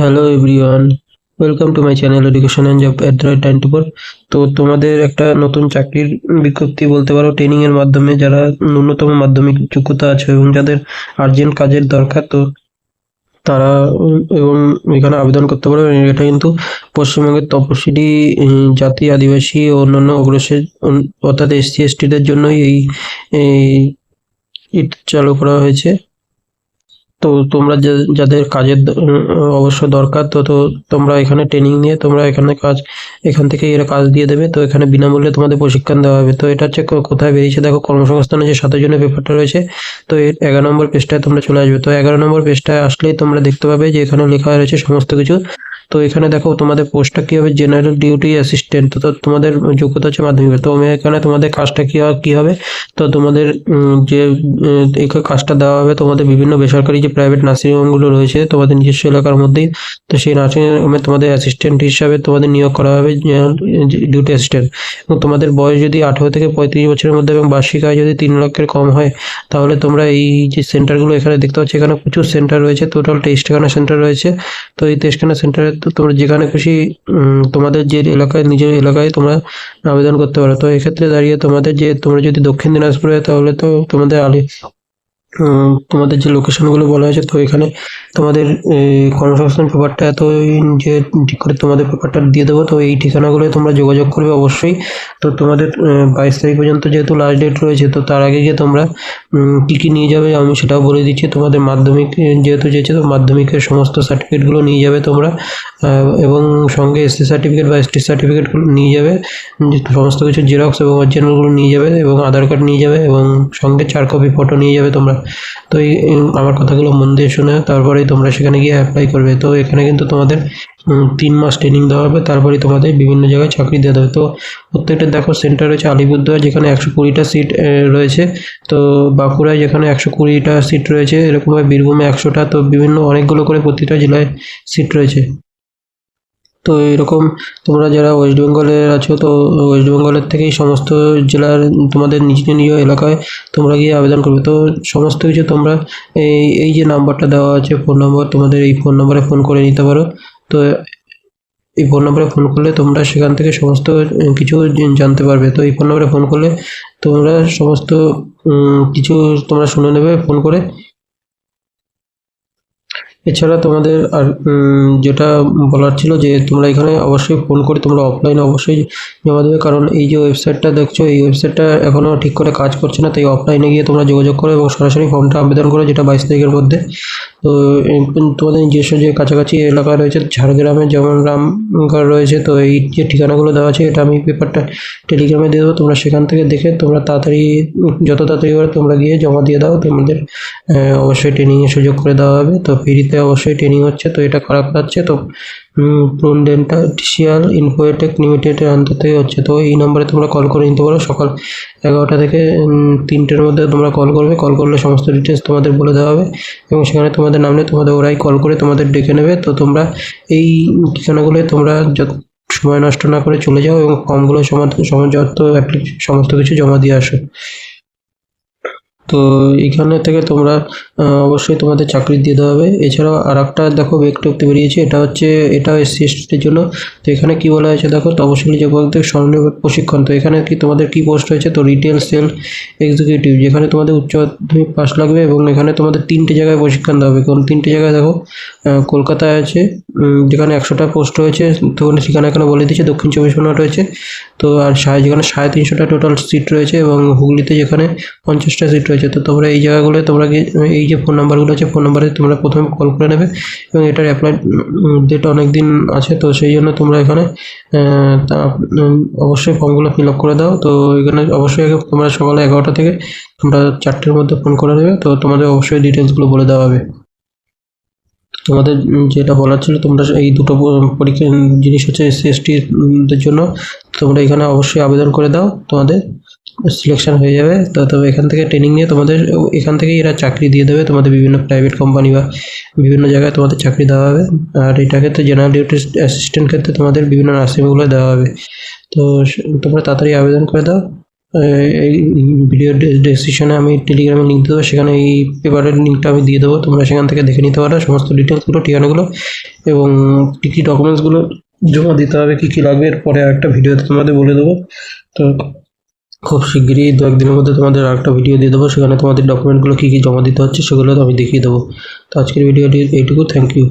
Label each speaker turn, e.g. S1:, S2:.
S1: Hello everyone welcome to my channel education and job at the rate topper তো তোমাদের একটা নতুন চাকরির বিজ্ঞপ্তি বলতে পারো ট্রেনিং এর মাধ্যমে যারা ন্যূনতম মাধ্যমিক যোগ্যতা আছে এবং যাদের আর্জেন্ট কাজের দরকার তো তারা এবং এখানে আবেদন করতে পারবে এটা কিন্তু পশ্চিমবঙ্গের তপশিলি উম, জাতি আদিবাসী ও অন্যান্য অগ্রসর অর্থাৎ এসসি এসটিদের জন্যই এই চালু করা হয়েছে। তো তোমরা যাদের কাজের অবশ্য দরকার, তো তো তোমরা এখানে ট্রেনিং নিয়ে তোমরা এখানে কাজ, এখান থেকে এরা কাজ দিয়ে দেবে। তো এখানে বিনামূল্যে তোমাদের প্রশিক্ষণ দেওয়া হবে। তো এটা হচ্ছে কোথায় বেরিয়েছে দেখো, কর্মসংস্থানের যে সাতের জন্য পেপারটা রয়েছে, তো এর এগারো নম্বর পেজটায় তোমরা চলে আসবে। তো এগারো নম্বর পেজটায় আসলেই তোমরা দেখতে পাবে যে এখানে লেখা রয়েছে সমস্ত কিছু। তো এখানে দেখো তোমাদের পোস্টটা কি হবে জেনারেল ডিউটি অ্যাসিস্ট্যান্ট তো তোমাদের যোগ্যতা হচ্ছে মাধ্যমিক তো এখানে তোমাদের কাজটা কি হবে কি হবে তো তোমাদের যে এই কাজটা দেওয়া হবে তোমাদের বিভিন্ন বেসরকারি যে প্রাইভেট নার্সিং হোমগুলো রয়েছে তোমাদের নিজস্ব এলাকার মধ্যেই তো সেই নার্সিং হোমে তোমাদের অ্যাসিস্ট্যান্ট হিসাবে তোমাদের নিয়োগ করা হবে ডিউটি অ্যাসিস্ট্যান্ট এবং তোমাদের বয়স যদি আঠেরো থেকে পঁয়ত্রিশ বছরের মধ্যে এবং বার্ষিক আয় যদি তিন লক্ষের কম হয়, তাহলে তোমরা এই যে সেন্টারগুলো এখানে দেখতে পাচ্ছ, এখানে প্রচুর সেন্টার রয়েছে টোটাল তেইশটাখানা সেন্টার রয়েছে। তো এই তেইশখানা সেন্টারে তো তোমরা যেখানে খুশি তোমাদের যে এলাকায়, নিজের এলাকায় তোমরা আবেদন করতে পারো। তো এক্ষেত্রে দাঁড়িয়ে তোমাদের যে, তোমরা যদি দক্ষিণ দিনাজপুরে, তাহলে তো তোমাদের আলি তোমাদের যে লোকেশনগুলো বলা হয়েছে, তো এখানে তোমাদের কর্মসংস্থান পেপারটা এত যে ঠিক করে তোমাদের পেপারটা দিয়ে দেবো, তো এই ঠিকানাগুলো তোমরা যোগাযোগ করবে অবশ্যই। তো তোমাদের বাইশ তারিখ পর্যন্ত যেহেতু লাস্ট ডেট রয়েছে, তো তার আগে গিয়ে তোমরা কী কী নিয়ে যাবে আমি সেটাও বলে দিচ্ছি। তোমাদের মাধ্যমিক যেহেতু যেছে তো মাধ্যমিকের সমস্ত সার্টিফিকেটগুলো নিয়ে যাবে তোমরা এবং সঙ্গে এসসি সার্টিফিকেট বা এসটি সার্টিফিকেটগুলো নিয়ে যাবে সমস্ত কিছু জেরক্স এবং অরিজিনালগুলো নিয়ে যাবে, এবং আধার কার্ড নিয়ে যাবে, এবং সঙ্গে চার কপি ফটো নিয়ে যাবে তোমরা। তো এই আমার কথাগুলো মন দিয়ে শুনে তারপরেই তোমরা সেখানে গিয়ে অ্যাপ্লাই করবে। তো এখানে কিন্তু তোমাদের তিন মাস ট্রেনিং দেওয়া হবে, তারপরেই তোমাদের বিভিন্ন জায়গায় চাকরি দেওয়া হবে। তো প্রত্যেকটা দেখো সেন্টার রয়েছে আলিপুরদুয়ার, যেখানে একশো কুড়িটা সিট রয়েছে। তো বাঁকুড়ায় যেখানে একশো কুড়িটা সিট রয়েছে, এরকমভাবে বীরভূমে একশোটা, তো বিভিন্ন অনেকগুলো করে প্রতিটা জেলায় সিট রয়েছে। তো এরকম তোমরা যারা ওয়েস্ট বেঙ্গলের আছো, তো ওয়েস্ট বেঙ্গলের থেকেই সমস্ত জেলার তোমাদের নিজ নিজ এলাকায় তোমরা গিয়ে আবেদন করবে। তো সমস্ত কিছু তোমরা এই এই যে নাম্বারটা দেওয়া আছে ফোন নম্বর তোমাদের এই ফোন নম্বরে ফোন করে নিতে পারো। তো এই ফোন নম্বরে ফোন করলে তোমরা সেখান থেকে সমস্ত কিছু জানতে পারবে। তো এই ফোন নম্বরে ফোন করলে তোমরা সমস্ত কিছু তোমরা শুনে নেবে ফোন করে। এছাড়া তোমাদের আর যেটা বলার ছিল যে তোমরা এখানে অবশ্যই ফোন করে তোমরা অফলাইনে অবশ্যই জমা দেবে। কারণ এই যে ওয়েবসাইটটা দেখছ, এই ওয়েবসাইটটা এখনও ঠিক করে কাজ করছে না। তাই অফলাইনে গিয়ে তোমরা যোগাযোগ করো এবং সরাসরি ফর্মটা আবেদন করো, যেটা বাইশ তারিখের মধ্যে। তো তোমাদের নিজস্ব যে কাছাকাছি এলাকা রয়েছে ঝাড়গ্রামে, যেমন রামগড় রয়েছে, তো এই যে ঠিকানাগুলো দেওয়া আছে, এটা আমি পেপারটা টেলিগ্রামে দিয়ে দেবো, তোমরা সেখান থেকে দেখে তোমরা তাড়াতাড়ি, যত তাড়াতাড়ি পারো তোমরা গিয়ে জমা দিয়ে দাও, তোমাদের অবশ্যই ট্রেনিংয়ের সুযোগ করে দেওয়া হবে, তো ফ্রিতে অবশ্যই ট্রেনিং হচ্ছে, তো এটা খারাপ লাগছে তো প্রুডেন্টাল ইনফোটেক লিমিটেডের আন্তর থেকে হচ্ছে। তো এই নাম্বারে তোমরা কল করে নিতে পারো। সকাল এগারোটা থেকে তিনটের মধ্যে তোমরা কল করবে। কল করলে সমস্ত ডিটেলস তোমাদের বলে দেওয়া হবে এবং সেখানে তোমাদের নামলে তোমাদের ওরাই কল করে তোমাদের ডেকে নেবে। তো তোমরা এই ঠিকানাগুলোয় তোমরা যত সময় নষ্ট না করে চলে যাও এবং ফর্মগুলো যত সমস্ত কিছু জমা দিয়ে আসো। তো এখানে থেকে তোমরা অবশ্যই তোমাদের চাকরি দিয়ে দেওয়া হবে। এছাড়াও আর একটা দেখো, একটু বেরিয়েছে, এটা হচ্ছে, এটা এসসি এসটির জন্য। তো এখানে কি বলা হয়েছে দেখো, তপশিলি যুবকদের স্বনির্ভর প্রশিক্ষণ। তো এখানে কি তোমাদের কি পোস্ট হয়েছে তো রিটেল সেল এক্সিকিউটিভ যেখানে তোমাদের উচ্চ মাধ্যমিক পাস লাগবে এবং এখানে তোমাদের তিনটে জায়গায় প্রশিক্ষণ দেওয়া হবে। কোন তিনটে জায়গায় দেখো কলকাতায় আছে যেখানে একশোটা পোস্ট রয়েছে, তো সেখানে এখানে বলে দিচ্ছে দক্ষিণ চব্বিশ পরগনা রয়েছে। তো আর সাড়ে, যেখানে সাড়ে তিনশোটা টোটাল সিট রয়েছে এবং হুগলিতে যেখানে পঞ্চাশটা সিট রয়েছে। তো তোমরা এই জায়গাগুলোয় তোমরা এই যে ফোন নাম্বারগুলো আছে ফোন নাম্বারে তোমরা প্রথমে কল করে নেবে এবং এটার অ্যাপ্লাই ডেট অনেক দিন আছে, তো সেই জন্য তোমরা এখানে অবশ্যই ফর্মগুলো ফিল আপ করে দাও। তো এখানে অবশ্যই তোমরা সকাল এগারোটা থেকে তোমরা চারটের মধ্যে ফোন করে নেবে। তো তোমাদের অবশ্যই ডিটেলসগুলো বলে দেওয়া হবে। তোমাদের যেটা বলার ছিল, তোমরা এই দুটো পরীক্ষা, জিনিস হচ্ছে এসসি এসটিদের জন্য, তোমরা এখানে অবশ্যই আবেদন করে দাও তোমাদের। সিলেকশন হয়ে যাবে। তো তবে এখান থেকে ট্রেনিং নিয়ে তোমাদের, এখান থেকেই এরা চাকরি দিয়ে দেবে। তোমাদের বিভিন্ন প্রাইভেট কোম্পানি বা বিভিন্ন জায়গায় তোমাদের চাকরি দেওয়া হবে। আর এটা ক্ষেত্রে জেনারেল ডিউটি অ্যাসিস্ট্যান্ট ক্ষেত্রে তোমাদের বিভিন্ন নার্সিংগুলো দেওয়া হবে। তো তোমরা তাড়াতাড়ি আবেদন করে দাও। এই ভিডিও ডেসক্রিপশনে আমি টেলিগ্রামে লিঙ্ক দেবো। সেখানে এই পেপারের লিঙ্কটা আমি দিয়ে দেবো। তোমরা সেখান থেকে দেখে নিতে পারো। সমস্ত ডিটেলসগুলো ঠিকানাগুলো এবং কী কী ডকুমেন্টসগুলো জমা দিতে হবে, কী কী লাগবে। এরপরে একটা ভিডিওতে তোমাদের বলে দেবো। তো খুব শিগগিরই দু একদিনের মধ্যে তোমাদের আরেকটা ভিডিও দিয়ে দেবো। সেখানে তোমাদের ডকুমেন্টগুলো কী কী জমা দিতে হচ্ছে সেগুলো আমি দেখিয়ে দেবো। তো আজকের ভিডিওটি এইটুকু। Thank you